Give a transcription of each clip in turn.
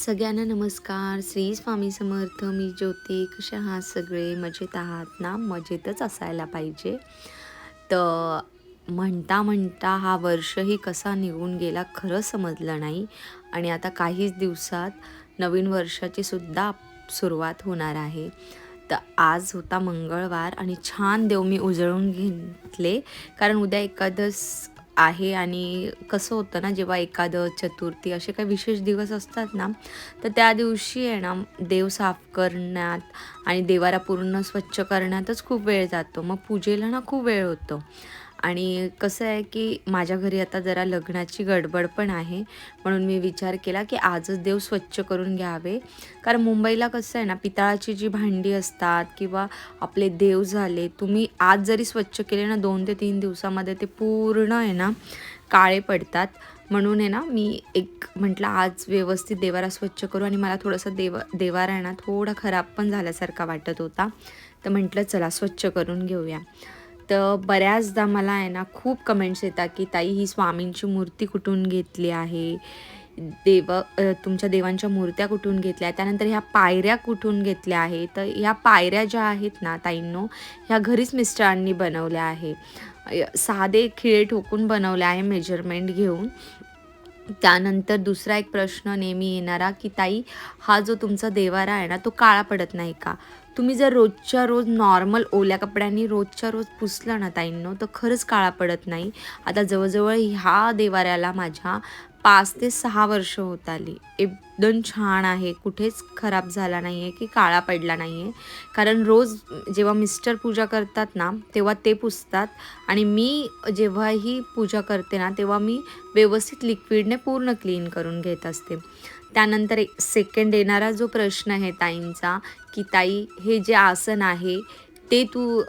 सगळ्यांना नमस्कार. श्री स्वामी समर्थ मी ज्योती. कसे आहात सगळे? मजेत आहात ना? मजेतच असायला पाहिजे. तर म्हणता म्हणता हा वर्षही कसा निघून गेला खरं समजलं नाही. आणि आता काहीच दिवसात नवीन वर्षाची सुद्धा सुरुवात होणार आहे. तर आज होता मंगळवार आणि छान देव मी उजळून घेतले. कारण उद्या एकादस आहे आणि कसं होतं ना जेव्हा एखादं चतुर्थी असे काही विशेष दिवस असतात ना तर त्या दिवशी आहे ना देव साफ करण्यात आणि देवारा पूर्ण स्वच्छ करण्यातच खूप वेळ जातो. मग पूजेला ना खूप वेळ होतो. आणि कसं आहे की माझ्या घरी आता जरा लग्नाची गडबड पण आहे म्हणून मी विचार केला की आजच देव स्वच्छ करून घ्यावे. कारण मुंबईला कसं आहे ना पितळाची जी भांडी असतात किंवा आपले देव झाले तुम्ही आज जरी स्वच्छ केले ना दोन ते तीन दिवसामध्ये ते पूर्ण आहे ना काळे पडतात. म्हणून आहे ना मी एक म्हटलं आज व्यवस्थित देवारा स्वच्छ करू आणि मला थोडंसं देव देवारा आहे ना थोडा खराब पण झाल्यासारखा वाटत होता. तर म्हटलं चला स्वच्छ करून घेऊया. तर बऱ्याचदा मला आहे ना खूप कमेंट्स येतात की ताई ही स्वामींची मूर्ती कुठून घेतली आहे? देव तुमच्या देवांच्या मूर्त्या कुठून घेतल्या? त्यानंतर ह्या पायऱ्या कुठून घेतल्या आहे तर ह्या पायऱ्या ज्या आहेत ना ताईंनो ह्या घरीच मिस्टरांनी बनवल्या आहे. साधे खिळे ठोकून बनवले आहे मेजरमेंट घेऊन. त्यानंतर दुसरा एक प्रश्न नेहमी येणारा की ताई हा जो तुमचा देवारा आहे ना तो काळा पडत नाही का? तुम्ही जर रोजच्या रोज नॉर्मल ओल्या कपड्यांनी रोजच्या रोज पुसलं ना ताईंनो तर खरंच काळा पडत नाही. आता जवळजवळ ह्या देवाऱ्याला माझ्या पाच ते सहा वर्ष होत आली. एकदम छान आहे कुठेच खराब झाला नाही आहे की काळा पडला नाही आहे कारण रोज जेव्हा मिस्टर पूजा करतात ना तेव्हा ते पुसतात. आणि मी जेव्हाही पूजा करते ना तेव्हा मी व्यवस्थित लिक्विडने पूर्ण क्लीन करून घेत असते. त्यानंतर एक सेकंड येणारा जो प्रश्न आहे ताईंचा की ताई हे जे आसन आहे ते तू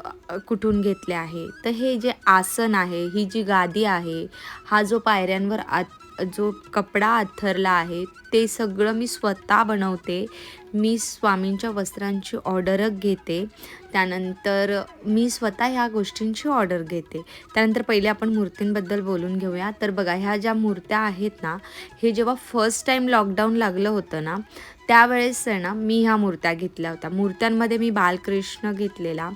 कुठून घेतले आहे? तर हे जे आसन आहे ही जी गादी आहे हा जो पायऱ्यांवर आत जो कपडा आथरला आहे ते सगळं मी स्वतः बनवते. मी स्वामींच्या वस्त्रांची ऑर्डरच घेते. त्यानंतर मी स्वतः ह्या गोष्टींची ऑर्डर घेते. त्यानंतर पहिले आपण मूर्तींबद्दल बोलून घेऊया. तर बघा ह्या ज्या मूर्त्या आहेत ना हे जेव्हा फर्स्ट टाईम लॉकडाऊन लागलं होतं ना त्यावेळेस आहे ना मी ह्या मूर्त्या घेतल्या होत्या. मूर्त्यांमध्ये मी बालकृष्ण घेतलेला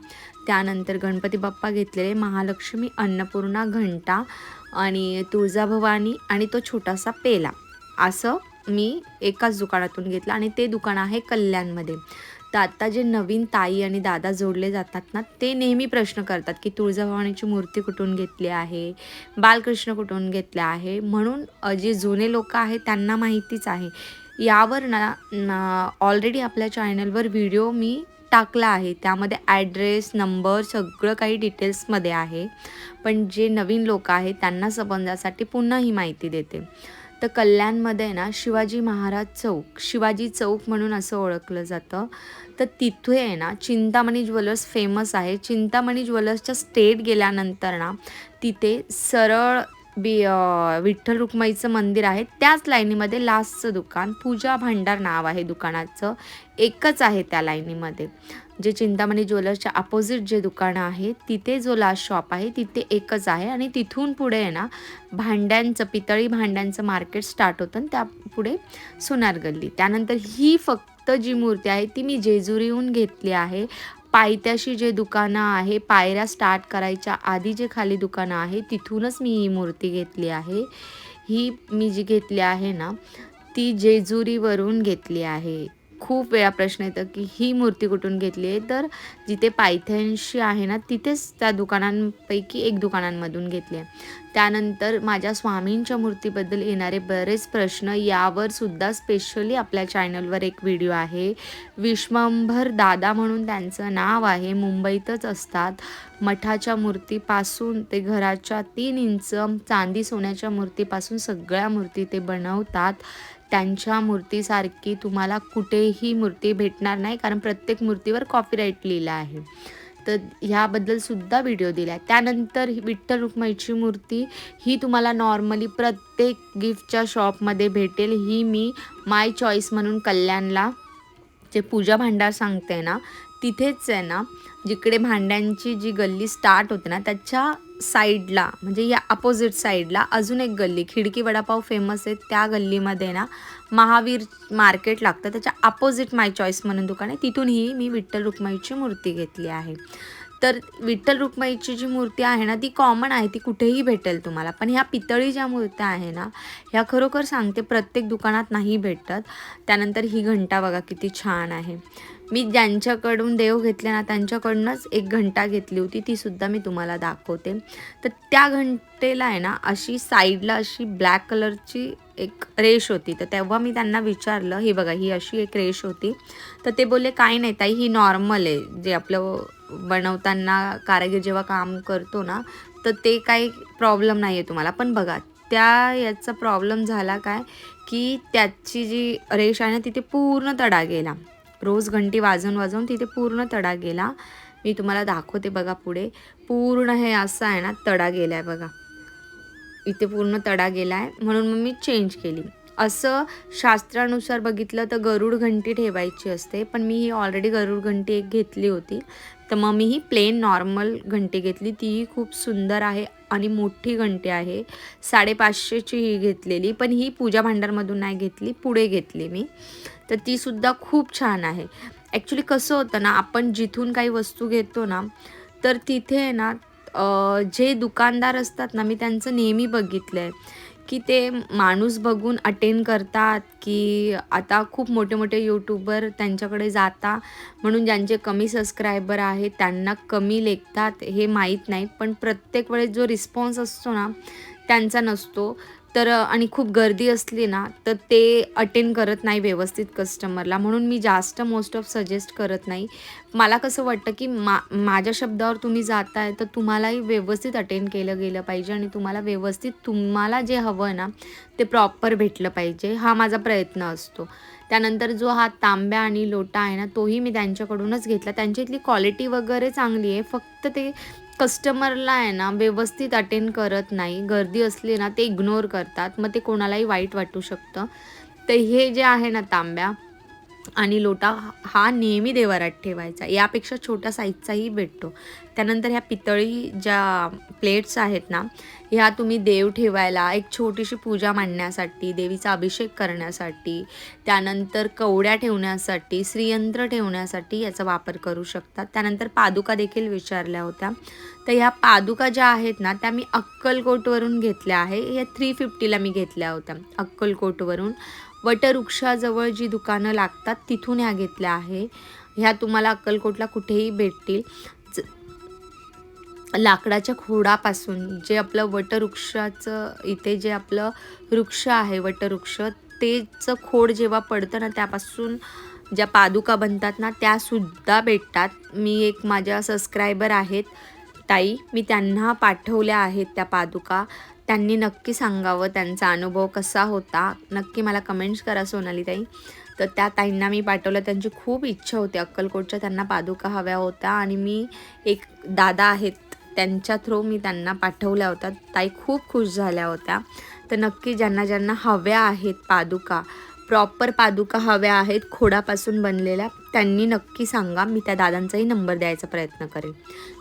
त्यानंतर गणपती बाप्पा घेतलेले महालक्ष्मी अन्नपूर्णा घंटा आणि तुळजाभवानी आणि तो छोटासा पेला. असं मी एकाच दुकानातून घेतलं आणि ते दुकान आहे कल्याणमध्ये. तर आत्ता जे नवीन ताई आणि दादा जोडले जातात ना ते नेहमी प्रश्न करतात की तुळजाभवानीची मूर्ती कुठून घेतली आहे? बालकृष्ण कुठून घेतला आहे? म्हणून जे जुने लोक आहेत त्यांना माहितीच आहे. यावर ना ऑलरेडी आपल्या चॅनलवर व्हिडिओ मी टाकला आहे. त्यामध्ये ॲड्रेस नंबर सगळं काही डिटेल्समध्ये आहे. पण जे नवीन लोक आहेत त्यांना समजण्यासाठी पुन्हा ही माहिती देते. तर कल्याणमध्ये ना शिवाजी महाराज चौक शिवाजी चौक म्हणून असं ओळखलं जातं. तर तिथे आहे ना चिंतामणी ज्वेलर्स फेमस आहे. चिंतामणी ज्वेलर्सच्या स्टेट गेल्यानंतर ना तिथे सरळ बी विठ्ठल रुक्माईचं मंदिर आहे. त्याच लाईनीमध्ये लास्टचं दुकान पूजा भांडार नाव आहे दुकानाचं. एकच आहे त्या लाईनीमध्ये. जे चिंतामणी ज्वेलर्सच्या अपोजिट जे दुकानं आहे तिथे जो लास्ट शॉप आहे तिथे एकच आहे. आणि तिथून पुढे आहे ना भांड्यांचं पितळी भांड्यांचं मार्केट स्टार्ट होतं आणि त्या पुढे सोनार गल्ली. त्यानंतर ही फक्त जी मूर्ती आहे ती मी जेजुरीहून घेतली आहे. पायथ्याशी जे दुकानं आहे पायऱ्या स्टार्ट करायच्या आधी जे खाली दुकानं आहे तिथूनच मी ही मूर्ती घेतली आहे. ही मी जी घेतली आहे ना ती जेजुरीवरून घेतली आहे. खूप वेळा प्रश्न येतं की ही मूर्ती कुठून घेतली आहे? तर जिथे पायथ्यांशी आहे ना तिथेच त्या दुकानांपैकी एक दुकानांमधून घेतली आहे. त्यानंतर माझ्या स्वामींच्या मूर्तीबद्दल येणारे बरेच प्रश्न यावर सुद्धा स्पेशली आपल्या चॅनलवर एक व्हिडिओ आहे. विश्वंभर दादा म्हणून त्यांचं नाव आहे मुंबईतच असतात. मठाच्या मूर्तीपासून ते घराच्या तीन इंच चांदी सोन्याच्या मूर्तीपासून सगळ्या मूर्ती ते बनवतात. त्यांच्या मूर्तीसारखी तुम्हाला कुठेही मूर्ती भेटणार नाही कारण प्रत्येक मूर्तीवर कॉपीराईट लिहिलं आहे. तर ह्याबद्दलसुद्धा व्हिडिओ दिला आहे त्यानंतर ही विठ्ठल रुक्माईची मूर्ती ही तुम्हाला नॉर्मली प्रत्येक गिफ्टच्या शॉपमध्ये भेटेल. ही मी माय चॉईस म्हणून कल्याणला जे पूजा भांडार सांगते ना तिथेच आहे ना जिकडे भांड्यांची जी गल्ली स्टार्ट होते ना त्याच्या साईडला म्हणजे या अपोजिट साईडला अजून एक गल्ली खिडकी वडापाव फेमस आहे त्या गल्लीमध्ये ना महावीर मार्केट लागतं. त्याच्या अपोजिट माय चॉईस म्हणून दुकान आहे. तिथूनही मी विठ्ठल रुक्माईची मूर्ती घेतली आहे. तर विठ्ठल रुक्माईची जी मूर्ती आहे ना ती कॉमन आहे ती कुठेही भेटेल तुम्हाला. पण ह्या पितळी ज्या मूर्त्या आहे ना ह्या खरोखर सांगते प्रत्येक दुकानात नाही भेटत. त्यानंतर ही घंटा बघा किती छान आहे. मी ज्यांच्याकडून देव घेतले ना त्यांच्याकडूनच एक घंटा घेतली होती ती सुद्धा मी तुम्हाला दाखवते. तर त्या घंटेला आहे ना अशी साईडला अशी ब्लॅक कलरची एक रेश होती. तर तेव्हा मी त्यांना विचारलं हे बघा ही अशी एक रेश होती. तर ते बोलले काय नाही ताई ही नॉर्मल आहे. जे आपलं बनवताना कारागीर जेव्हा काम करतो ना तर ते काही प्रॉब्लेम नाही आहे तुम्हाला. पण बघा त्या याचा प्रॉब्लेम झाला काय की त्याची जी रेष आहे ना तिथे पूर्ण तडा गेला. रोज घंटी वाजवून वाजवून तिथे पूर्ण तडा गेला. मी तुम्हाला दाखवते बघा पुढे. पूर्ण हे असं आहे ना तडा गेला आहे बघा. इथे पूर्ण तडा गेला आहे म्हणून मग मी चेंज केली. असं शास्त्रानुसार बघितलं तर गरुड घंटी ठेवायची असते. पण मी ही ऑलरेडी गरुड घंटी एक घेतली होती. तर मग मी ही प्लेन नॉर्मल घंटी घेतली. तीही खूप सुंदर आहे आणि मोठी घंटी आहे. साडेपाचशेची ही घेतलेली पण ही पूजा भांडारमधून नाही घेतली पुढे घेतली मी. तर तीसुद्धा खूप छान आहे. ॲक्च्युली कसं होतं ना आपण जिथून काही वस्तू घेतो ना तर तिथे ना जे दुकानदार असतात ना मी त्यांचं नेहमी बघितलं आहे की ते माणूस बघून अटेंड करतात की आता खूप मोठे मोठे यूट्यूबर त्यांच्याकडे जाता म्हणून ज्यांचे कमी सबस्क्रायबर आहेत त्यांना कमी लेखतात हे माहीत नाही. पण प्रत्येक वेळेस जो रिस्पॉन्स असतो ना त्यांचा नसतो. तर आणि खूप गर्दी असली ना तर ते अटेंड करत नाही व्यवस्थित कस्टमरला म्हणून मी जास्त मोस्ट ऑफ सजेस्ट करत नाही. मला कसं वाटतं की मा माझ्या शब्दावर तुम्ही जाताय तर तुम्हालाही व्यवस्थित अटेंड केलं गेलं पाहिजे आणि तुम्हाला व्यवस्थित तुम्हाला जे हवं आहे ना ते प्रॉपर भेटलं पाहिजे. हा माझा प्रयत्न असतो. त्यानंतर जो हा तांब्या आणि लोटा आहे ना तोही मी त्यांच्याकडूनच घेतला. त्यांची इथली क्वालिटी वगैरे चांगली आहे. फक्त ते कस्टमरला आहे ना व्यवस्थित अटेंड करत नाही गर्दी असली ना ते इग्नोर करतात मग ते कोणालाही वाईट वाटू शकतं. तर हे जे आहे ना तांब्या आणि लोटा हा नेहमी देवारात ठेवायचा. यापेक्षा छोट्या साईजचाही भेटतो. त्यानंतर ह्या पितळी ज्या प्लेट्स आहेत ना ह्या तुम्ही देव ठेवायला एक छोटीशी पूजा मांडण्यासाठी देवीचा अभिषेक करण्यासाठी त्यानंतर कवड्या ठेवण्यासाठी श्रीयंत्र ठेवण्यासाठी याचा वापर करू शकतात त्यानंतर पादुका देखील विचारल्या होत्या. तर ह्या पादुका ज्या आहेत ना त्या मी अक्कलकोटवरून घेतल्या आहे. या थ्री फिफ्टीला मी घेतल्या होत्या अक्कलकोटवरून. वटवृक्षाजवळ जी दुकानं लागतात तिथून ह्या घेतल्या आहे. ह्या तुम्हाला अक्कलकोटला कुठेही भेटतील. लाकडाच्या खोडापासून जे आपलं वटवृक्षाचं इथे जे आपलं वृक्ष आहे वटवृक्ष तेचं खोड जेव्हा पडतं ना त्यापासून ज्या पादुका बनतात ना त्यासुद्धा भेटतात. मी एक माझ्या सबस्क्रायबर आहेत. ताई मी त्यांना पाठवल्या आहेत त्या पादुका. त्यांनी नक्की सांगावं त्यांचा अनुभव कसा होता. नक्की मला कमेंट्स करा सोनाली ताई तर त्या ताईंना मी पाठवलं. त्यांची खूप इच्छा होती. अक्कलकोटच्या त्यांना पादुका हव्या होत्या आणि मी एक दादा आहेत. त्यांच्या थ्रू मी त्यांना पाठवल्या होत्या. ताई खूप खुश झाल्या होत्या. तर नक्की ज्यांना ज्यांना हव्या आहेत पादुका प्रॉपर पादुका हव्या आहेत खोडापासून बनलेल्या त्यांनी नक्की सांगा मी त्या दादांचाही नंबर द्यायचा प्रयत्न करेन.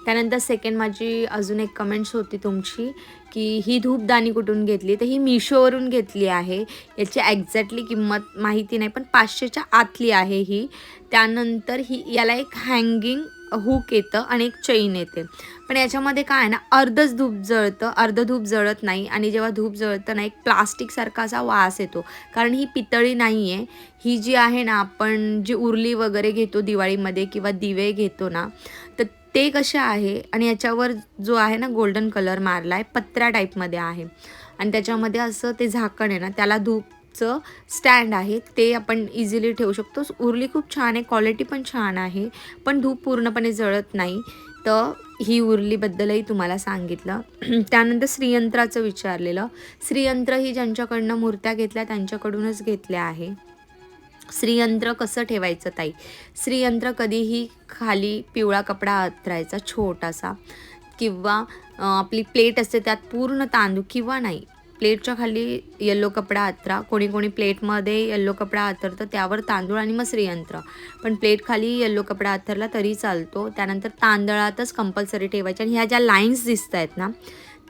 त्यानंतर सेकंड माझी अजून एक कमेंट्स होती तुमची की ही धूपदाणी कुठून घेतली? तर ही मिशोवरून घेतली आहे. याची एक्झॅक्टली किंमत माहिती नाही पण पाचशेच्या आतली आहे ही. त्यानंतर ही याला एक हँगिंग हुक येतं आणि एक चैन येते. पण याच्यामध्ये काय आहे ना अर्धच धूप जळतं अर्ध धूप जळत नाही आणि जेव्हा धूप जळतं ना एक प्लास्टिकसारखा असा वास येतो. कारण ही पितळी नाही आहे ही जी आहे ना आपण जी उरली वगैरे घेतो दिवाळीमध्ये किंवा दिवे घेतो ना तर ते कसे आहे आणि याच्यावर जो आहे ना गोल्डन कलर मारला आहे पत्र्या टाईपमध्ये आहे. आणि त्याच्यामध्ये असं ते झाकण आहे ना त्याला धूप चं स्टँड आहे. ते आपण इझिली ठेवू शकतो. उरली खूप छान आहे. क्वालिटी पण छान आहे. पण धूप पूर्णपणे जळत नाही. तर ही उरलीबद्दलही तुम्हाला सांगितलं. त्यानंतर श्रीयंत्राचं विचारलेलं. श्रीयंत्र ही ज्यांच्याकडनं मूर्त्या घेतल्या त्यांच्याकडूनच घेतल्या आहे. श्रीयंत्र कसं ठेवायचं ताई? श्रीयंत्र कधीही खाली पिवळा कपडा अतरायचा छोटासा. किंवा आपली प्लेट असते त्यात पूर्ण तांदूळ किंवा नाही. प्लेटच्या खाली येल्लो कपडा आतरा. कोणी कोणी प्लेटमध्ये येल्लो कपडा आतरतं त्यावर तांदूळ आणि मसरी यंत्र. पण प्लेट खाली येल्लो कपडा आतरला तरी चालतो. त्यानंतर तांदळातच कंपल्सरी ठेवायचे. आणि ह्या ज्या लाईन्स दिसत आहेत ना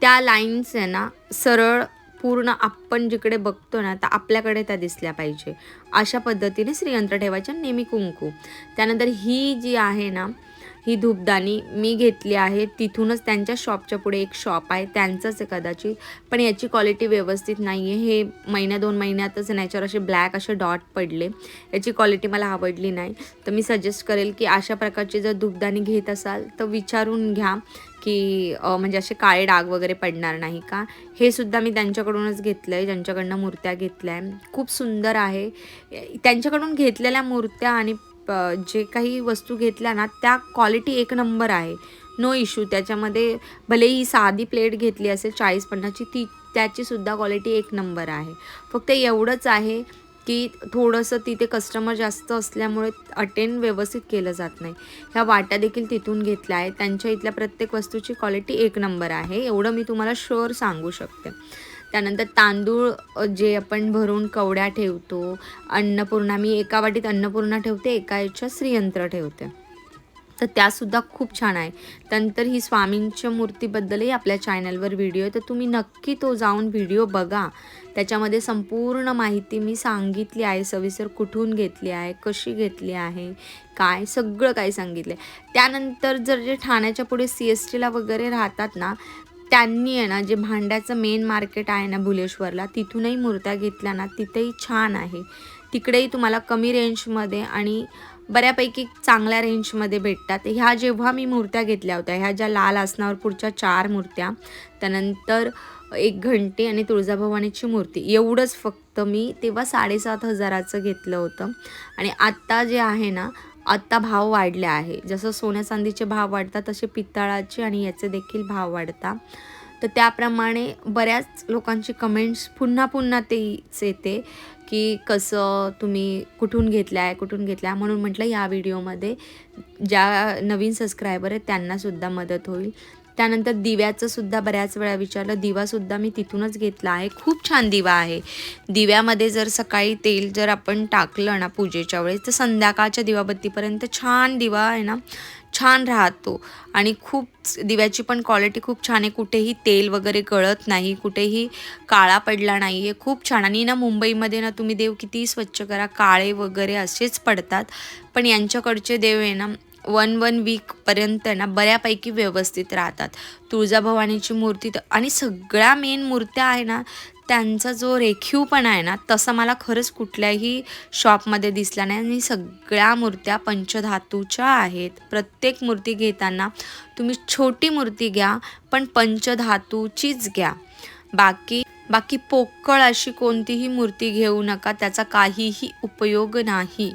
त्या लाईन्स आहे ना सरळ पूर्ण आपण जिकडे बघतो ना तर आपल्याकडे त्या दिसल्या पाहिजे. अशा पद्धतीने श्रीयंत्र ठेवायचे नेहमी कुंकू. त्यानंतर ही जी आहे ना ही धूपदाणी मी घेतली आहे. तिथूनच त्यांच्या शॉपच्या पुढे एक शॉप आहे. त्यांचंच आहे कदाचित. पण याची क्वालिटी व्यवस्थित नाही आहे हे महिन्या दोन महिन्यातच याच्यावर असे ब्लॅक असे डॉट पडले. याची क्वालिटी मला आवडली नाही. तर मी सजेस्ट करेल की अशा प्रकारची जर धूपदाणी घेत असाल तर विचारून घ्या की म्हणजे असे काळे डाग वगैरे पडणार नाही का? हे सुद्धा मी त्यांच्याकडूनच घेतलं आहे ज्यांच्याकडनं मूर्त्या घेतल्या आहे खूप सुंदर आहे. त्यांच्याकडून घेतलेल्या मूर्त्या आणि जे काही वस्तू घेतल्या ना त्या क्वालिटी एक नंबर आहे. नो इश्यू त्याच्यामध्ये भले ही साधी प्लेट घेतली असेल चाळीस पन्नासची ती त्याचीसुद्धा क्वालिटी एक नंबर आहे. फक्त एवढंच आहे की थोडंसं तिथे कस्टमर जास्त असल्यामुळे अटेंड व्यवस्थित केलं जात नाही. ह्या वाट्या देखील तिथून घेतल्या आहेत. त्यांच्या इथल्या प्रत्येक वस्तूची क्वालिटी एक नंबर आहे. एवढं मी तुम्हाला शुअर सांगू शकते. त्यानंतर तांदूळ जे आपण भरून कवड्या ठेवतो अन्नपूर्णा मी एका वाटीत अन्नपूर्णा ठेवते एका याच्या श्रीयंत्र ठेवते. तर त्यासुद्धा खूप छान आहे. त्यानंतर ही स्वामींच्या मूर्तीबद्दलही आपल्या चॅनलवर व्हिडिओ आहे तर तुम्ही नक्की तो जाऊन व्हिडिओ बघा. त्याच्यामध्ये संपूर्ण माहिती मी सांगितली आहे सविस्तर कुठून घेतली आहे कशी घेतली आहे काय सगळं काही सांगितलं आहे त्यानंतर जर जे ठाण्याच्या पुढे सी एस टीला वगैरे राहतात ना त्यांनी आहे ना जे भांड्याचं मेन मार्केट आहे ना भुलेश्वरला तिथूनही मूर्त्या घेतल्या ना तिथेही छान आहे. तिकडेही तुम्हाला कमी रेंजमध्ये आणि बऱ्यापैकी चांगल्या रेंजमध्ये भेटतात. ह्या जेव्हा मी मूर्त्या घेतल्या होत्या ह्या ज्या लाल आसनावर पुढच्या चार मूर्त्या त्यानंतर एक घंटी आणि तुळजाभवानीची मूर्ती एवढंच फक्त मी तेव्हा साडेसात हजाराचं घेतलं होतं. आणि आत्ता जे आहे ना आत्ता भाव वाढले आहे. जसं सोन्या चांदीचे भाव वाढतात तसे पितळाचे आणि याचे देखील भाव वाढतात. तर त्याप्रमाणे बऱ्याच लोकांची कमेंट्स पुन्हा पुन्हा तेच येते की कसं तुम्ही कुठून घेतलं आहे कुठून घेतलं आहे म्हणून म्हटलं या व्हिडिओमध्ये ज्या नवीन सबस्क्रायबर आहेत त्यांनासुद्धा मदत होईल. त्यानंतर दिव्याचं सुद्धा बऱ्याच वेळा विचारलं. दिवासुद्धा मी तिथूनच घेतला आहे. खूप छान दिवा आहे. दिव्यामध्ये जर सकाळी तेल जर आपण टाकलं ना पूजेच्या वेळेस तर संध्याकाळच्या दिवाबत्तीपर्यंत छान दिवा आहे ना छान राहतो. आणि खूप दिव्याची पण क्वालिटी खूप छान आहे. कुठेही तेल वगैरे गळत नाही कुठेही काळा पडला नाही आहे खूप छान. आणि ना मुंबईमध्ये ना तुम्ही देव कितीही स्वच्छ करा काळे वगैरे असेच पडतात. पण यांच्याकडचे देव आहे ना वन वन वीकपर्यंत ना बऱ्यापैकी व्यवस्थित राहतात. तुळजाभवानीची मूर्ती तर आणि सगळ्या मेन मूर्त्या आहे ना त्यांचा जो रेखीवपणा आहे ना तसा मला खरंच कुठल्याही शॉपमध्ये दिसला नाही. आणि सगळ्या मूर्त्या पंचधातूच्या आहेत. प्रत्येक मूर्ती घेताना तुम्ही छोटी मूर्ती घ्या पण पंचधातूचीच घ्या. बाकी बाकी पोकळ अशी कोणतीही मूर्ती घेऊ नका. त्याचा काहीही उपयोग नाही.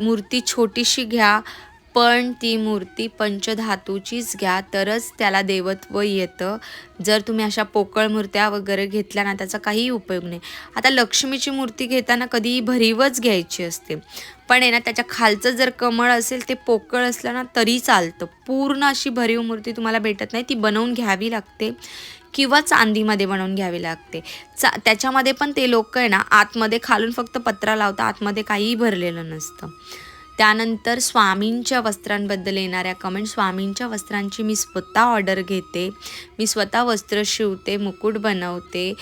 मूर्ती छोटीशी घ्या पण ती मूर्ती पंचधातूचीच घ्या तरच त्याला देवत्व येतं. जर तुम्ही अशा पोकळ मूर्त्या वगैरे घेतल्या ना त्याचा काहीही उपयोग नाही. आता लक्ष्मीची मूर्ती घेताना कधीही भरीवच घ्यायची असते. पण आहे ना त्याच्या खालचं जर कमळ असेल ते पोकळ असलं ना तरी चालतं. पूर्ण अशी भरीव मूर्ती तुम्हाला भेटत नाही. ती बनवून घ्यावी लागते किंवा चांदीमध्ये बनवून घ्यावी लागते. चा त्याच्यामध्ये पण ते लोक आहे ना आतमध्ये खालून फक्त पत्रा लावता आतमध्ये काहीही भरलेलं नसतं. त्यानंतर स्वामींच्या वस्त्रांबद्दल येणाऱ्या कमेंट स्वामींच्या वस्त्रांची मी स्वतः ऑर्डर घेते. मी स्वतः वस्त्र शिवते मुकुट बनवते.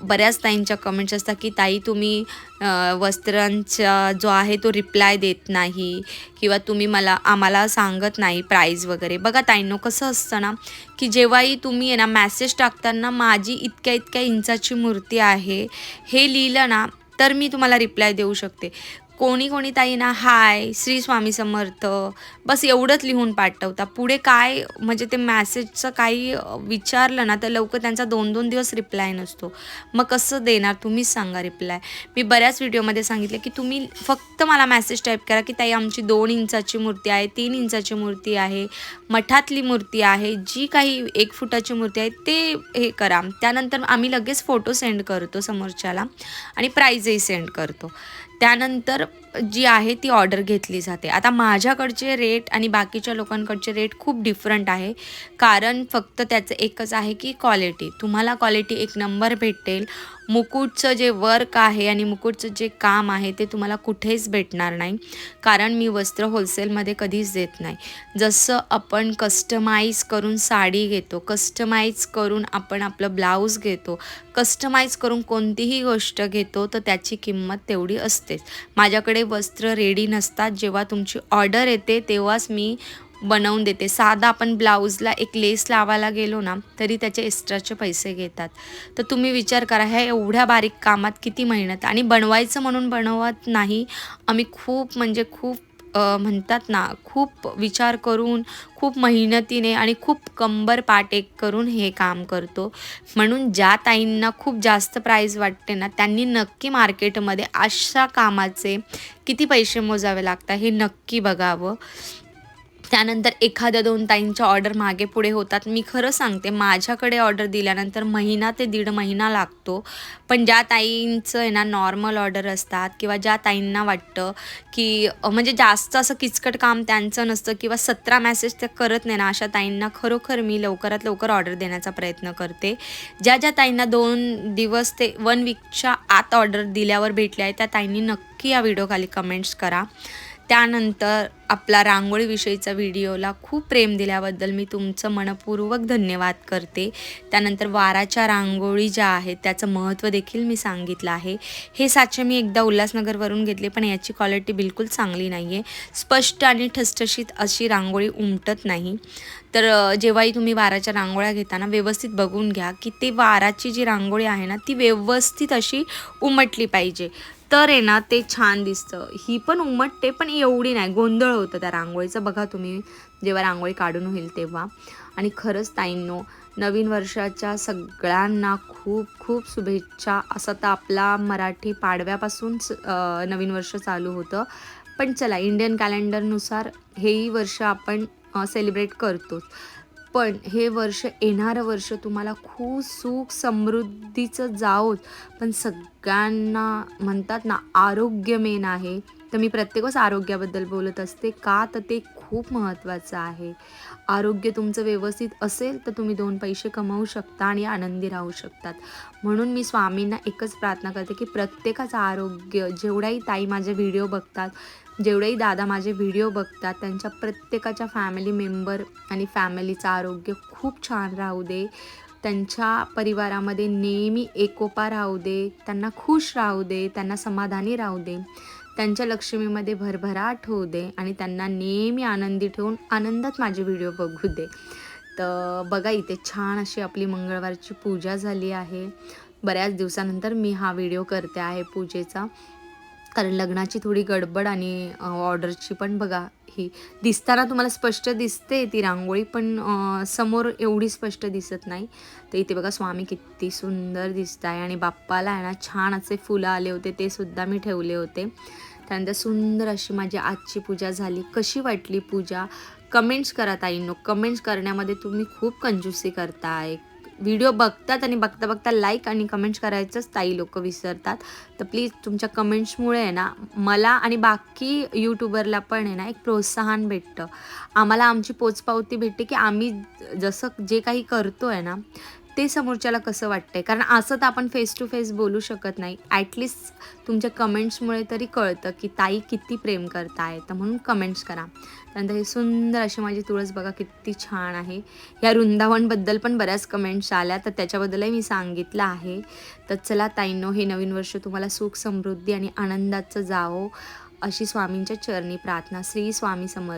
बऱ्याच ताईंच्या कमेंट्स असतात की ताई तुम्ही वस्त्रांचा जो आहे तो रिप्लाय देत नाही किंवा तुम्ही मला आम्हाला सांगत नाही प्राईज वगैरे. बघा ताईंनो कसं असतं ना की जेव्हाही तुम्ही आहे ना मॅसेज टाकताना माझी इतक्या इतक्या इंचाची मूर्ती आहे हे लिहिलं ना तर मी तुम्हाला रिप्लाय देऊ शकते. कोणी कोणी ताई ना हाय श्री स्वामी समर्थ. बस एवढंच लिहून पाठवता. पुढे काय म्हणजे ते मॅसेजचं काही विचारलं ना तर लवकर त्यांचा दोन दोन दिवस रिप्लाय नसतो. मग कसं देणार? तुम्हीच सांगा रिप्लाय मी बऱ्याच व्हिडिओमध्ये सांगितलं की तुम्ही फक्त मला मॅसेज टाईप करा की ताई आमची दोन इंचाची मूर्ती आहे तीन इंचाची मूर्ती आहे मठातली मूर्ती आहे जी काही एक फुटाची मूर्ती आहे ते हे करा. त्यानंतर आम्ही लगेच फोटो सेंड करतो समोरच्याला आणि प्राईजही सेंड करतो. त्यानंतर जी आहे ती ऑर्डर घेतली जाते. आता माझ्याकडचे रेट आणि बाकीच्या लोकांकडचे रेट खूप डिफरंट आहे. कारण फक्त त्याचं एकच आहे की क्वालिटी तुम्हाला क्वालिटी एक नंबर भेटेल. मुकुटचं जे वर्क आहे आणि मुकुटचं जे काम आहे ते तुम्हाला कुठेच भेटणार नाही. कारण मी वस्त्र होलसेलमध्ये कधीच देत नाही. जसं आपण कस्टमाइज करून साडी घेतो कस्टमाइज करून आपण आपलं ब्लाऊज घेतो कस्टमाइज करून कोणतीही गोष्ट घेतो तर त्याची किंमत तेवढी असतेच. माझ्याकडे वस्त्र रेडी नसतात. जेव्हा तुमची ऑर्डर येते तेव्हाच मी बनवून देते. साधा आपण ब्लाऊजला एक लेस लावायला गेलो ना तरी त्याचे एक्स्ट्राचे पैसे घेतात. तर तुम्ही विचार करा ह्या एवढ्या बारीक कामात किती मेहनत? आणि बनवायचं म्हणून बनवत नाही आम्ही खूप म्हणजे खूप म्हणतात ना खूप विचार करून खूप मेहनतीने आणि खूप कंबर पाटेक एक करून हे काम करतो. म्हणून ज्या ताईंना खूप जास्त प्राईज वाटते ना त्यांनी नक्की मार्केटमध्ये अशा कामाचे किती पैसे मोजावे लागतात हे नक्की बघावं. त्यानंतर एखाद्या दोन ताईंच्या ऑर्डर मागे पुढे होतात. मी खरं सांगते माझ्याकडे ऑर्डर दिल्यानंतर महिना ते दीड महिना लागतो. पण ज्या ताईंचं आहे ना नॉर्मल ऑर्डर असतात किंवा ज्या ताईंना वाटतं की म्हणजे जास्त असं किचकट काम त्यांचं नसतं किंवा सतरा मॅसेज त्या करत नाही ना अशा ताईंना खरोखर मी लवकरात लवकर ऑर्डर देण्याचा प्रयत्न करते. ज्या ज्या ताईंना दोन दिवस ते वन वीकच्या आत ऑर्डर दिल्यावर भेटली आहे त्या ताईंनी नक्की या व्हिडिओखाली कमेंट्स करा. त्यानंतर आपला रांगोळीविषयीचा व्हिडिओला खूप प्रेम दिल्याबद्दल मी तुमचं मनपूर्वक धन्यवाद करते. त्यानंतर वाराच्या रांगोळी ज्या आहेत त्याचं महत्त्व देखील मी सांगितलं आहे. हे साचे मी एकदा उल्हासनगरवरून घेतले पण याची क्वालिटी बिलकुल चांगली नाही आहे स्पष्ट आणि ठसठशीत अशी रांगोळी उमटत नाही. तर जेव्हाही तुम्ही वाराच्या रांगोळ्या घेताना व्यवस्थित बघून घ्या की ते वाराची जी रांगोळी आहे ना ती व्यवस्थित अशी उमटली पाहिजे. तर आहे ना ते छान दिसतं. ही पण उमटते पण एवढी नाही. गोंधळ होतं त्या रांगोळीचं. बघा तुम्ही जेव्हा रांगोळी काढून होईल तेव्हा. आणि खरंच ताईंनो नवीन वर्षाच्या सगळ्यांना खूप खूप शुभेच्छा. असं तर आपला मराठी पाडव्यापासून नवीन वर्ष चालू होतं. पण चला इंडियन कॅलेंडरनुसार हेही वर्ष आपण सेलिब्रेट करतोच. पण हे वर्ष येणारं वर्ष तुम्हाला खूप सुख समृद्धीचं जाओच पण सगळ्यांना म्हणतात ना आरोग्य मेन आहे. तर मी प्रत्येकच आरोग्याबद्दल बोलत असते. का? तर ते खूप महत्त्वाचं आहे. आरोग्य तुमचं व्यवस्थित असेल तर तुम्ही दोन पैसे कमावू शकता आणि आनंदी राहू शकतात. म्हणून मी स्वामींना एकच प्रार्थना करते की प्रत्येकाचं आरोग्य जेवढ्याही ताई माझे व्हिडिओ बघतात जेवढेही दादा माझे व्हिडिओ बघतात त्यांच्या प्रत्येकाच्या फॅमिली मेंबर आणि फॅमिलीचं आरोग्य खूप छान राहू दे. त्यांच्या परिवारामध्ये नेहमी एकोपा राहू दे त्यांना खुश राहू दे त्यांना समाधानी राहू दे. त्यांच्या लक्ष्मीमध्ये भरभराट होऊ दे आणि त्यांना नेहमी आनंदी ठेवून आनंदात माझे व्हिडिओ बघू दे. तर बघा इथे छान अशी आपली मंगळवारची पूजा झाली आहे. बऱ्याच दिवसानंतर मी हा व्हिडिओ करते आहे पूजेचा. कारण लग्नाची थोडी गडबड आणि ऑर्डरची पण बघा ही दिसताना तुम्हाला स्पष्ट दिसते ती रांगोळी पण समोर एवढी स्पष्ट दिसत नाही. तर इथे बघा स्वामी किती सुंदर दिसत आहे आणि बाप्पाला आहे ना छान असे फुलं आले होते ते सुद्धा मी ठेवले होते. त्यानंतर सुंदर अशी माझी आजची पूजा झाली. कशी वाटली पूजा? कमेंट्स करा ताईंनो. कमेंट्स करण्यामध्ये तुम्ही खूप कंजूसी करताय. व्हिडिओ बघतात आणि बघता बघता लाईक आणि कमेंट्स करायचंच ताई लोक विसरतात. तर प्लीज तुमच्या कमेंट्समुळे आहे ना मला आणि बाकी यूट्यूबरला पण आहे ना एक प्रोत्साहन भेटतं. आम्हाला आमची पोचपावती भेटते की आम्ही जसं जे काही करतो आहे ना ते समोरच्याला कसं वाटतंय? कारण असं तर आपण फेस टू फेस बोलू शकत नाही. ॲटलिस्ट तुमच्या कमेंट्समुळे तरी कळतं की ताई किती प्रेम करताय तर म्हणून कमेंट्स करा. त्यानंतर हे सुंदर अशी माझी तुळस बघा किती छान आहे. ह्या वृंदावनबद्दल पण बऱ्याच कमेंट्स आल्या. तर त्याच्याबद्दलही मी सांगितलं आहे. तर चला ताईंनो हे नवीन वर्ष तुम्हाला सुख समृद्धी आणि आनंदाचं जावो अशी स्वामींच्या चरणी प्रार्थना. श्री स्वामी समर्थ.